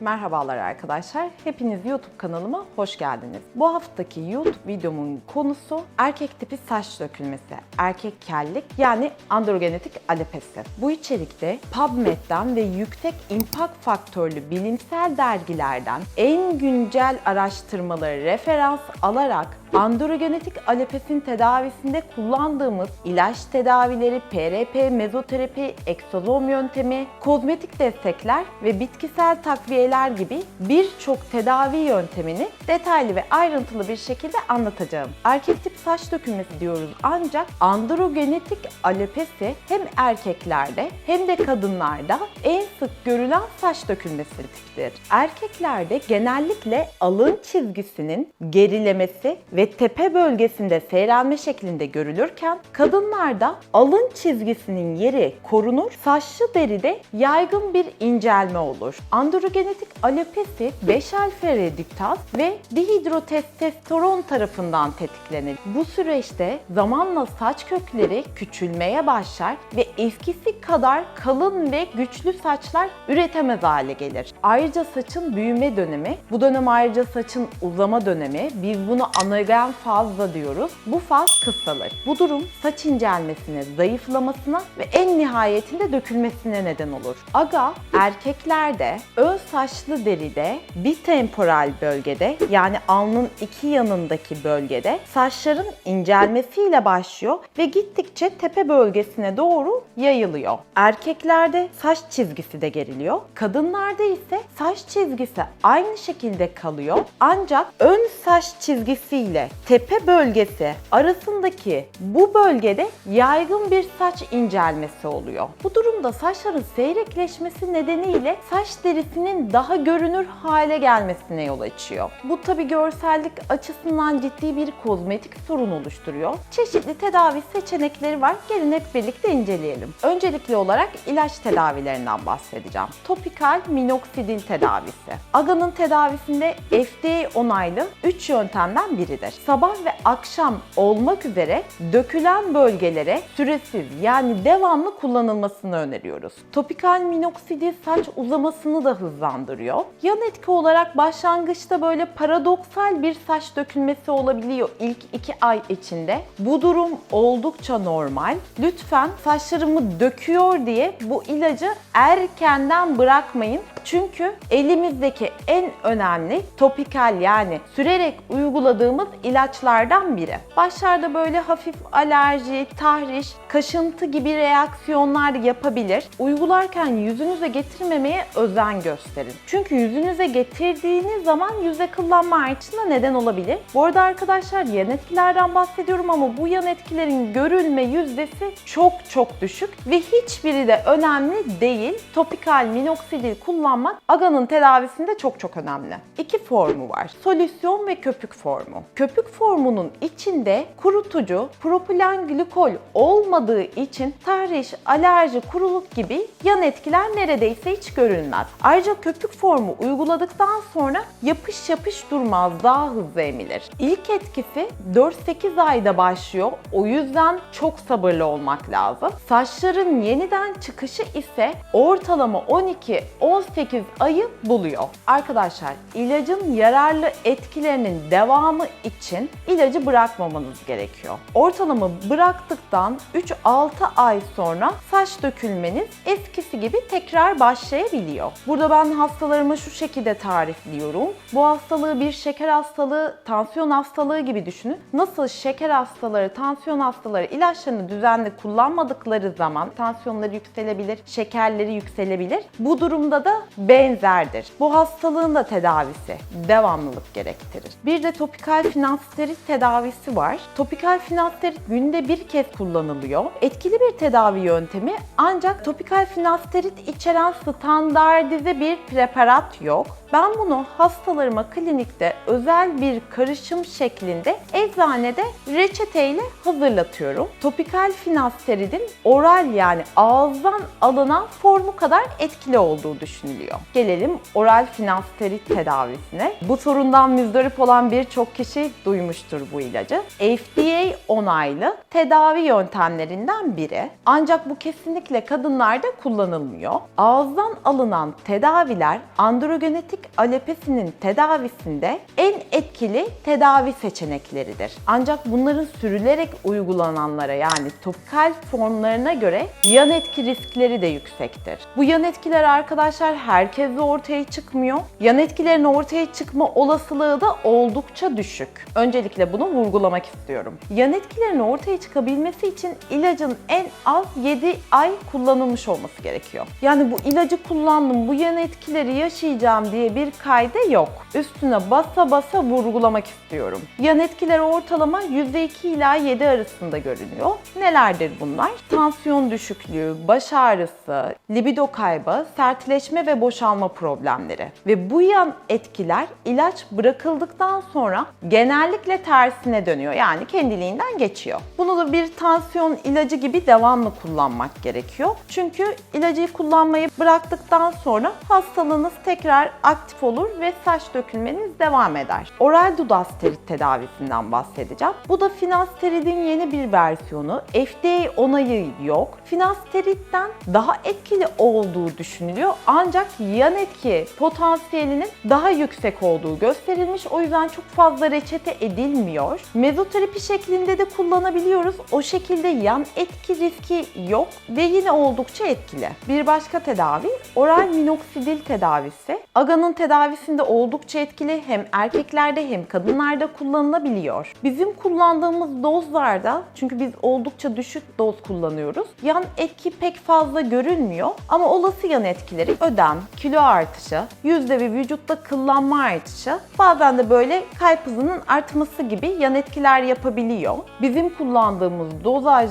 Merhabalar arkadaşlar. Hepiniz YouTube kanalıma hoş geldiniz. Bu haftaki YouTube videomun konusu erkek tipi saç dökülmesi, erkek kellik yani androgenetik alopesi. Bu içerikte PubMed'den ve yüksek impact faktörlü bilimsel dergilerden en güncel araştırmaları referans alarak androgenetik alopesin tedavisinde kullandığımız ilaç tedavileri, PRP, mezoterapi, eksozom yöntemi, kozmetik destekler ve bitkisel takviyeler gibi birçok tedavi yöntemini detaylı ve ayrıntılı bir şekilde anlatacağım. Erkek tip saç dökülmesi diyoruz ancak androgenetik alopesi hem erkeklerde hem de kadınlarda en sık görülen saç dökülmesi tipidir. Erkeklerde genellikle alın çizgisinin gerilemesi ve tepe bölgesinde seyrelme şeklinde görülürken kadınlarda alın çizgisinin yeri korunur, saçlı deride yaygın bir incelme olur. Androgenetik alopesi 5 alfa reduktaz ve dihidrotestosteron tarafından tetiklenir. Bu süreçte zamanla saç kökleri küçülmeye başlar ve eskisi kadar kalın ve güçlü saçlar üretemez hale gelir. Ayrıca saçın büyüme dönemi, bu dönem ayrıca saçın uzama dönemi, biz bunu anagen fazla diyoruz. Bu faz kısalır. Bu durum saç incelmesine, zayıflamasına ve en nihayetinde dökülmesine neden olur. Aga erkeklerde ön saçlı deride bitemporal bölgede yani alnın iki yanındaki bölgede saçların incelmesiyle başlıyor ve gittikçe tepe bölgesine doğru yayılıyor. Erkeklerde saç çizgisi de geriliyor. Kadınlarda ise saç çizgisi aynı şekilde kalıyor. Ancak ön saç çizgisiyle tepe bölgesi arasındaki bu bölgede yaygın bir saç incelmesi oluyor. Bu durumda saçların seyrekleşmesi nedeniyle saç derisinin daha görünür hale gelmesine yol açıyor. Bu tabi görsellik açısından ciddi bir kozmetik sorun oluşturuyor. Çeşitli tedavi seçenekleri var. Gelin hep birlikte inceleyelim. Öncelikli olarak ilaç tedavilerinden bahsedeceğim. Topikal minoksidil tedavisi. Aga'nın tedavisinde FDA onaylı 3 yöntemden biridir. Sabah ve akşam olmak üzere dökülen bölgelere süresiz yani devamlı kullanılmasını öneriyoruz. Topikal minoksidil saç uzamasını da hızlandırıyor. Yan etki olarak başlangıçta böyle paradoksal bir saç dökülmesi olabiliyor ilk 2 ay içinde. Bu durum oldukça normal. Lütfen saçlarımı döküyor diye bu ilacı erkenden bırakmayın. Çünkü elimizdeki en önemli topikal yani sürerek uyguladığımız ilaçlardan biri. Başlarda böyle hafif alerji, tahriş, kaşıntı gibi reaksiyonlar yapabilir. Uygularken yüzünüze getirmemeye özen gösterin. Çünkü yüzünüze getirdiğiniz zaman yüz akıllanma artışına neden olabilir. Bu arada arkadaşlar yan etkilerden bahsediyorum ama bu yan etkilerin görülme yüzdesi çok çok düşük ve hiçbiri de önemli değil. Topikal minoksidil kullanmak aganın tedavisinde çok çok önemli. İki formu var. Solüsyon ve köpük formu. Köpük formunun içinde kurutucu propilen glikol olmadığı için tahriş, alerji, kuruluk gibi yan etkiler neredeyse hiç görülmez. Ayrıca köpük formu uyguladıktan sonra yapış yapış durmaz, daha hızlı emilir. İlk etkisi 4-8 ayda başlıyor. O yüzden çok sabırlı olmak lazım. Saçların yeniden çıkışı ise ortalama 12-18 ayı buluyor. Arkadaşlar ilacın yararlı etkilerinin devamı için ilacı bırakmamanız gerekiyor. Ortalama bıraktıktan 3-6 ay sonra saç dökülmeniz eskisi gibi tekrar başlayabiliyor. Burada ben hastalarıma şu şekilde tarifliyorum. Bu hastalığı bir şeker hastalığı, tansiyon hastalığı gibi düşünün. Nasıl şeker hastaları, tansiyon hastaları ilaçlarını düzenli kullanmadıkları zaman tansiyonları yükselebilir, şekerleri yükselebilir. Bu durumda da benzerdir. Bu hastalığın da tedavisi devamlılık gerektirir. Bir de topikal finasterit tedavisi var. Topikal finasterit günde bir kez kullanılıyor. Etkili bir tedavi yöntemi ancak topikal finasterit içeren standartize bir preparat yok. Ben bunu hastalarıma klinikte özel bir karışım şeklinde eczanede reçeteyle hazırlatıyorum. Topikal finasteridin oral yani ağızdan alınan formu kadar etkili olduğu düşünülüyor. Gelelim oral finasterid tedavisine. Bu sorundan müzdarip olan birçok kişi duymuştur bu ilacı. FDA onaylı tedavi yöntemleri yöntemlerinden biri. Ancak bu kesinlikle kadınlarda kullanılmıyor. Ağızdan alınan tedaviler androgenetik alopesinin tedavisinde en etkili tedavi seçenekleridir. Ancak bunların sürülerek uygulananlara yani topikal formlarına göre yan etki riskleri de yüksektir. Bu yan etkiler arkadaşlar herkeste ortaya çıkmıyor. Yan etkilerin ortaya çıkma olasılığı da oldukça düşük. Öncelikle bunu vurgulamak istiyorum. Yan etkilerin ortaya çıkabilmesi için ilacın en az 7 ay kullanılmış olması gerekiyor. Yani bu ilacı kullandım, bu yan etkileri yaşayacağım diye bir kayda yok. Üstüne basa basa vurgulamak istiyorum. Yan etkiler ortalama %2 ila 7 arasında görünüyor. Nelerdir bunlar? Tansiyon düşüklüğü, baş ağrısı, libido kaybı, sertleşme ve boşalma problemleri. Ve bu yan etkiler ilaç bırakıldıktan sonra genellikle tersine dönüyor. Yani kendiliğinden geçiyor. Bunu da bir tansiyon ilacı gibi devamlı kullanmak gerekiyor. Çünkü ilacı kullanmayı bıraktıktan sonra hastalığınız tekrar aktif olur ve saç dökülmeniz devam eder. Oral dudasterit tedavisinden bahsedeceğim. Bu da finasteridin yeni bir versiyonu. FDA onayı yok. Finasteritten daha etkili olduğu düşünülüyor. Ancak yan etki potansiyelinin daha yüksek olduğu gösterilmiş. O yüzden çok fazla reçete edilmiyor. Mezoterapi şeklinde de kullanabiliyoruz. O şekilde yan etki riski yok ve yine oldukça etkili. Bir başka tedavi oral minoksidil tedavisi. Aga'nın tedavisinde oldukça etkili hem erkeklerde hem kadınlarda kullanılabiliyor. Bizim kullandığımız dozlarda çünkü biz oldukça düşük doz kullanıyoruz. Yan etki pek fazla görülmüyor ama olası yan etkileri ödem, kilo artışı, yüzde ve vücutta kıllanma artışı, bazen de böyle kalp hızının artması gibi yan etkiler yapabiliyor. Bizim kullandığımız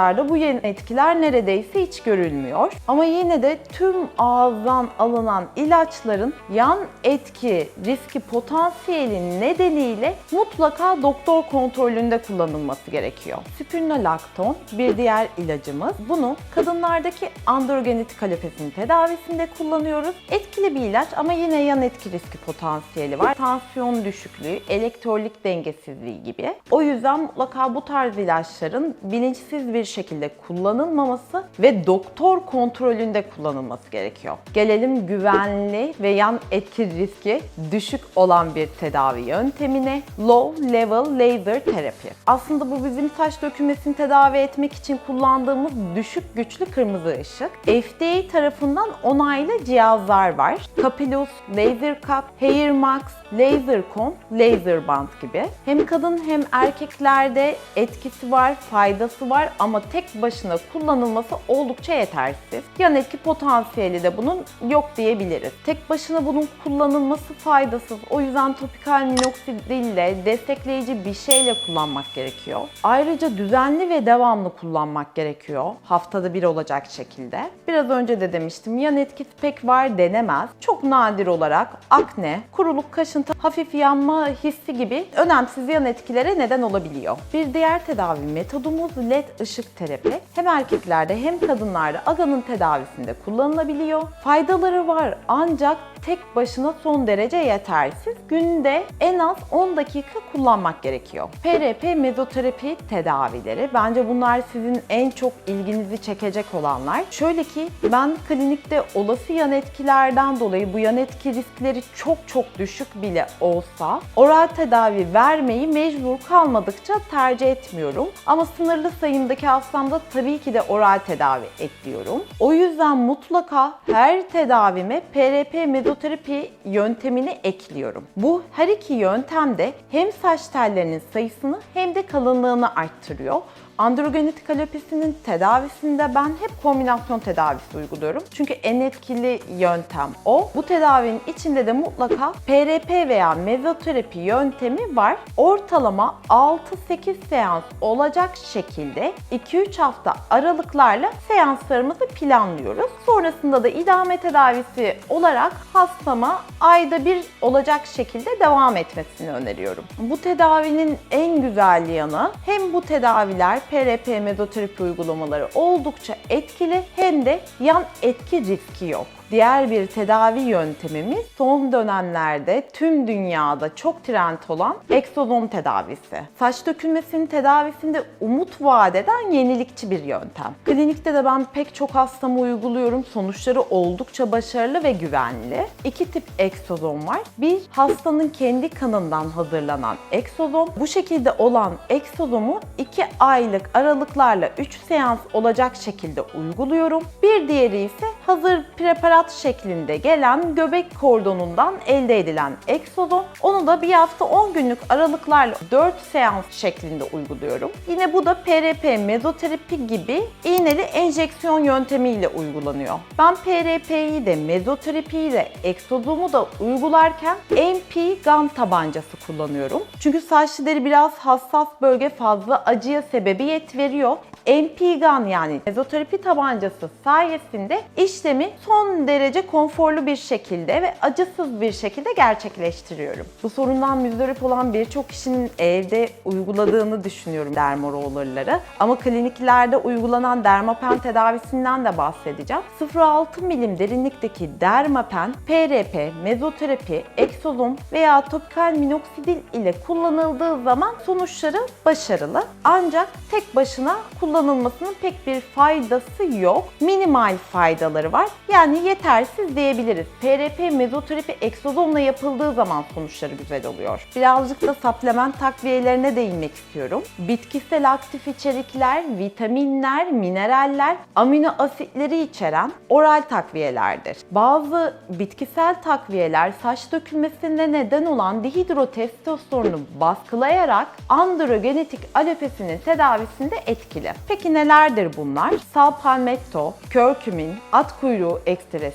dozajlarda bu yan etkiler neredeyse hiç görülmüyor. Ama yine de tüm ağızdan alınan ilaçların yan etki riski potansiyeli nedeniyle mutlaka doktor kontrolünde kullanılması gerekiyor. Spironolakton bir diğer ilacımız. Bunu kadınlardaki androgenetik alopesinin tedavisinde kullanıyoruz. Etkili bir ilaç ama yine yan etki riski potansiyeli var. Tansiyon düşüklüğü, elektrolit dengesizliği gibi. O yüzden mutlaka bu tarz ilaçların bilinçsiz bir şekilde kullanılmaması ve doktor kontrolünde kullanılması gerekiyor. Gelelim güvenli ve yan etki riski düşük olan bir tedavi yöntemine Low Level Laser Therapy. Aslında bu bizim saç dökülmesini tedavi etmek için kullandığımız düşük güçlü kırmızı ışık. FDA tarafından onaylı cihazlar var. Capillus, Laser Cup, Hair Max, Laser Con, Laser Band gibi. Hem kadın hem erkeklerde etkisi var, faydası var ama tek başına kullanılması oldukça yetersiz. Yan etki potansiyeli de bunun yok diyebiliriz. Tek başına bunun kullanılması faydasız. O yüzden topikal minoksidille, destekleyici bir şeyle kullanmak gerekiyor. Ayrıca düzenli ve devamlı kullanmak gerekiyor. Haftada bir olacak şekilde. Biraz önce de demiştim yan etkisi pek var denemez. Çok nadir olarak akne, kuruluk, kaşıntı, hafif yanma hissi gibi önemsiz yan etkilere neden olabiliyor. Bir diğer tedavi metodumuz LED ışık terapi. Hem erkeklerde hem kadınlarda AGA'nın tedavisinde kullanılabiliyor. Faydaları var ancak tek başına son derece yetersiz. Günde en az 10 dakika kullanmak gerekiyor. PRP mezoterapi tedavileri. Bence bunlar sizin en çok ilginizi çekecek olanlar. Şöyle ki ben klinikte olası yan etkilerden dolayı bu yan etki riskleri çok çok düşük bile olsa oral tedavi vermeyi mecbur kalmadıkça tercih etmiyorum. Ama sınırlı sayımdaki hastamda tabii ki de oral tedavi ekliyorum. O yüzden mutlaka her tedavime PRP mezoterapi yöntemini ekliyorum. Bu her iki yöntem de hem saç tellerinin sayısını hem de kalınlığını arttırıyor. Androgenetik alopesinin tedavisinde ben hep kombinasyon tedavisi uyguluyorum. Çünkü en etkili yöntem o. Bu tedavinin içinde de mutlaka PRP veya mezoterapi yöntemi var. Ortalama 6-8 seans olacak şekilde 2-3 hafta aralıklarla seanslarımızı planlıyoruz. Sonrasında da idame tedavisi olarak hastama ayda bir olacak şekilde devam etmesini öneriyorum. Bu tedavinin en güzel yanı hem bu tedaviler PRP mezoterapi uygulamaları oldukça etkili hem de yan etki riski yok. Diğer bir tedavi yöntemimiz son dönemlerde tüm dünyada çok trend olan egzozom tedavisi. Saç dökülmesinin tedavisinde umut vaat eden yenilikçi bir yöntem. Klinikte de ben pek çok hastama uyguluyorum. Sonuçları oldukça başarılı ve güvenli. İki tip egzozom var. Bir hastanın kendi kanından hazırlanan egzozom. Bu şekilde olan egzozomu 2 aylık aralıklarla 3 seans olacak şekilde uyguluyorum. Bir diğeri ise hazır preparat şeklinde gelen göbek kordonundan elde edilen egzozom. Onu da bir hafta 10 günlük aralıklarla 4 seans şeklinde uyguluyorum. Yine bu da PRP mezoterapi gibi iğneli enjeksiyon yöntemiyle uygulanıyor. Ben PRP'yi de mezoterapiyi de egzozomu da uygularken MP gam tabancası kullanıyorum. Çünkü saç deri biraz hassas bölge fazla acıya sebebiyet veriyor. MP gun yani mezoterapi tabancası sayesinde işlemi son derece konforlu bir şekilde ve acısız bir şekilde gerçekleştiriyorum. Bu sorundan müzdarip olan birçok kişinin evde uyguladığını düşünüyorum dermarollerları. Ama kliniklerde uygulanan dermapen tedavisinden de bahsedeceğim. 0.6 milim derinlikteki dermapen, PRP, mezoterapi, eksozom veya topikal minoksidil ile kullanıldığı zaman sonuçları başarılı. Ancak tek başına kullanılmasının pek bir faydası yok. Minimal faydaları var. Yani yetersiz diyebiliriz. PRP, mezoterapi, eksozomla yapıldığı zaman sonuçları güzel oluyor. Birazcık da supplement takviyelerine değinmek istiyorum. Bitkisel aktif içerikler, vitaminler, mineraller, amino asitleri içeren oral takviyelerdir. Bazı bitkisel takviyeler saç dökülmesine neden olan dihidrotestosteronu baskılayarak androgenetik alopesinin tedavisinde etkili. Peki nelerdir bunlar? Sal palmetto, körkümin, at kuyruğu ekstresi,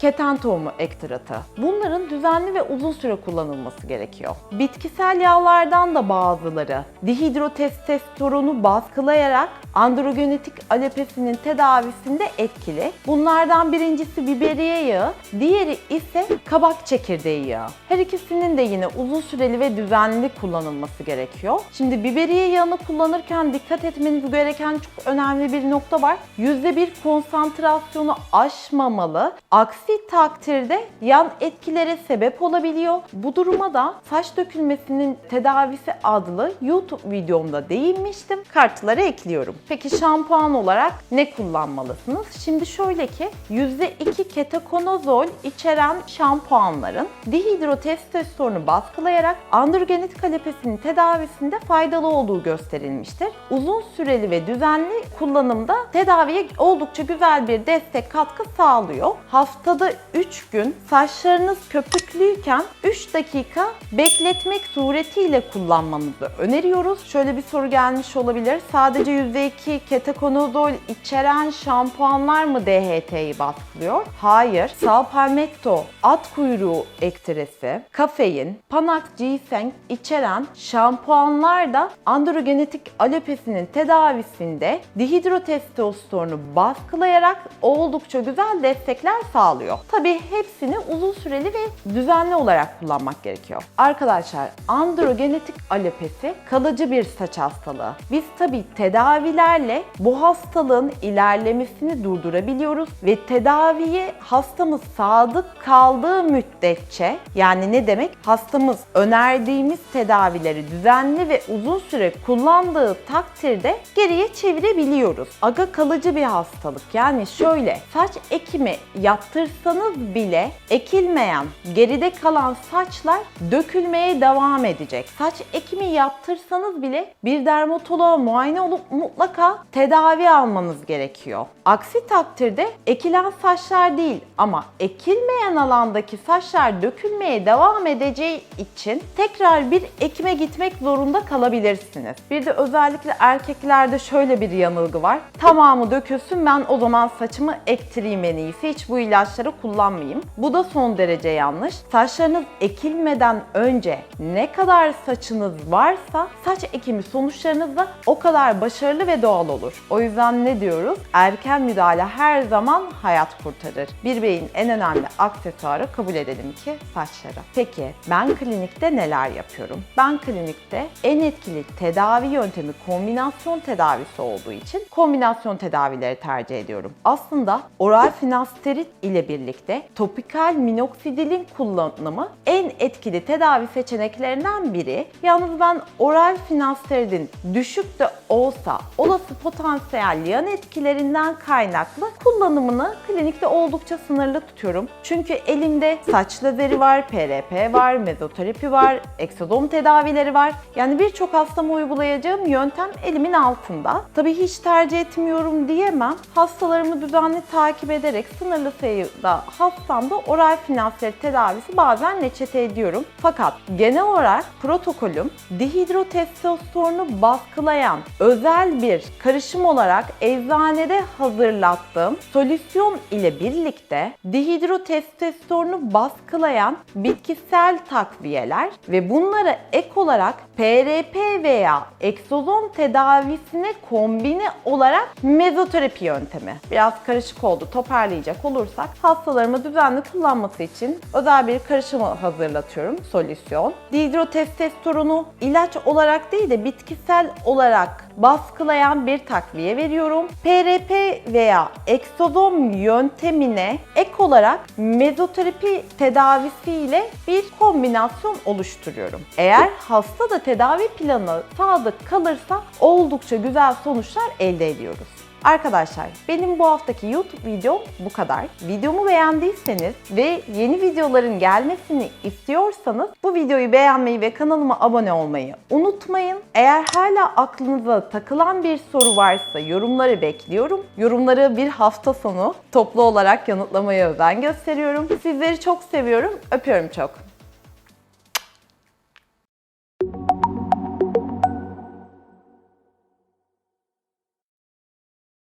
keten tohumu ekstratı. Bunların düzenli ve uzun süre kullanılması gerekiyor. Bitkisel yağlardan da bazıları dihidrotestosteronu baskılayarak androgenetik alopesinin tedavisinde etkili. Bunlardan birincisi biberiye yağı, diğeri ise kabak çekirdeği yağı. Her ikisinin de yine uzun süreli ve düzenli kullanılması gerekiyor. Şimdi biberiye yağını kullanırken dikkat etmeniz gereken çok önemli bir nokta var. %1 konsantrasyonu aşmamalı. Aksi takdirde yan etkilere sebep olabiliyor. Bu duruma da saç dökülmesinin tedavisi adlı YouTube videomda değinmiştim. Kartlara ekliyorum. Peki şampuan olarak ne kullanmalısınız? Şimdi şöyle ki %2 ketokonazol içeren şampuanların dihidrotestosteronu baskılayarak androgenetik alopesinin tedavisinde faydalı olduğu gösterilmiştir. Uzun süreli ve düzenli kullanımda tedaviye oldukça güzel bir destek katkı sağlıyor. Haftada 3 gün saçlarınız köpüklüyken 3 dakika bekletmek suretiyle kullanmanızı öneriyoruz. Şöyle bir soru gelmiş olabilir. Sadece %2 ketokonazol içeren şampuanlar mı DHT'yi baskılıyor? Hayır. Sal palmetto, at kuyruğu ekstresi, kafein, panax ginseng içeren şampuanlar da androgenetik alopesinin tedavisinde dihidrotestosteronu baskılayarak oldukça güzel destekler sağlıyor. Tabii hepsini uzun süreli ve düzenli olarak kullanmak gerekiyor. Arkadaşlar androgenetik alopesi kalıcı bir saç hastalığı. Biz tabii tedavilerle bu hastalığın ilerlemesini durdurabiliyoruz ve tedaviye hastamız sadık kaldığı müddetçe yani ne demek? Hastamız önerdiğimiz tedavileri düzenli ve uzun süre kullandığı takdirde geriye çevirebiliyoruz. Aga kalıcı bir hastalık. Yani şöyle saç ekimi yaptırsanız bile ekilmeyen, geride kalan saçlar dökülmeye devam edecek. Saç ekimi yaptırsanız bile bir dermatoloğa muayene olup mutlaka tedavi almanız gerekiyor. Aksi takdirde ekilen saçlar değil ama ekilmeyen alandaki saçlar dökülmeye devam edeceği için tekrar bir ekime gitmek zorunda kalabilirsiniz. Bir de özellikle erkeklerde şöyle bir yanılgı var. Tamamı dökülsün ben o zaman saçımı ektireyim en iyisi. Hiç bu ilaçları kullanmayayım. Bu da son derece yanlış. Saçlarınız ekilmeden önce ne kadar saçınız varsa saç ekimi sonuçlarınız da o kadar başarılı ve doğal olur. O yüzden ne diyoruz? Erken müdahale her zaman hayat kurtarır. Bir beyin en önemli aksesuarı kabul edelim ki saçları. Peki ben klinikte neler yapıyorum? Ben klinikte en etkili tedavi yöntemi kombinasyon tedavisi olduğu için kombinasyon tedavileri tercih ediyorum. Aslında oral finasterit ile birlikte topikal minoksidilin kullanımı en etkili tedavi seçeneklerinden biri. Yalnız ben oral finasteridin düşük de olsa olası potansiyel yan etkilerinden kaynaklı kullanımını klinikte oldukça sınırlı tutuyorum. Çünkü elimde saç lazeri var, PRP var, mezoterapi var, eksodom tedavileri var. Yani birçok hastama uygulayacağım yöntem elimin altında. Tabii hiç tercih etmiyorum diyemem. Hastalarımı düzenli takip ederek sınırlı sayıda hastamda oral finansiyel tedavisi bazen reçete ediyorum. Fakat genel olarak protokolüm dihidrotestosteronu baskılayan özel bir karışım olarak eczanede hazırlattığım solüsyon ile birlikte dihidrotestosteronu baskılayan bitkisel takviyeler ve bunlara ek olarak PRP veya eksozom tedavisine kombine olarak mezoterapi yöntemi. Biraz karışık oldu. Toparlayacak olursak hastalarıma düzenli kullanması için özel bir karışımı hazırlatıyorum. Solüsyon. Dihidrotestosteronu ilaç olarak değil de bitkisel olarak baskılayan bir takviye veriyorum. PRP veya eksozom yöntemine ek olarak mezoterapi tedavisiyle bir kombinasyon oluşturuyorum. Eğer hasta da tedavi planı sadık kalırsa oldukça güzel sonuçlar elde ediyoruz. Arkadaşlar benim bu haftaki YouTube videom bu kadar. Videomu beğendiyseniz ve yeni videoların gelmesini istiyorsanız bu videoyu beğenmeyi ve kanalıma abone olmayı unutmayın. Eğer hala aklınıza takılan bir soru varsa yorumları bekliyorum. Yorumları bir hafta sonu toplu olarak yanıtlamaya özen gösteriyorum. Sizleri çok seviyorum. Öpüyorum çok.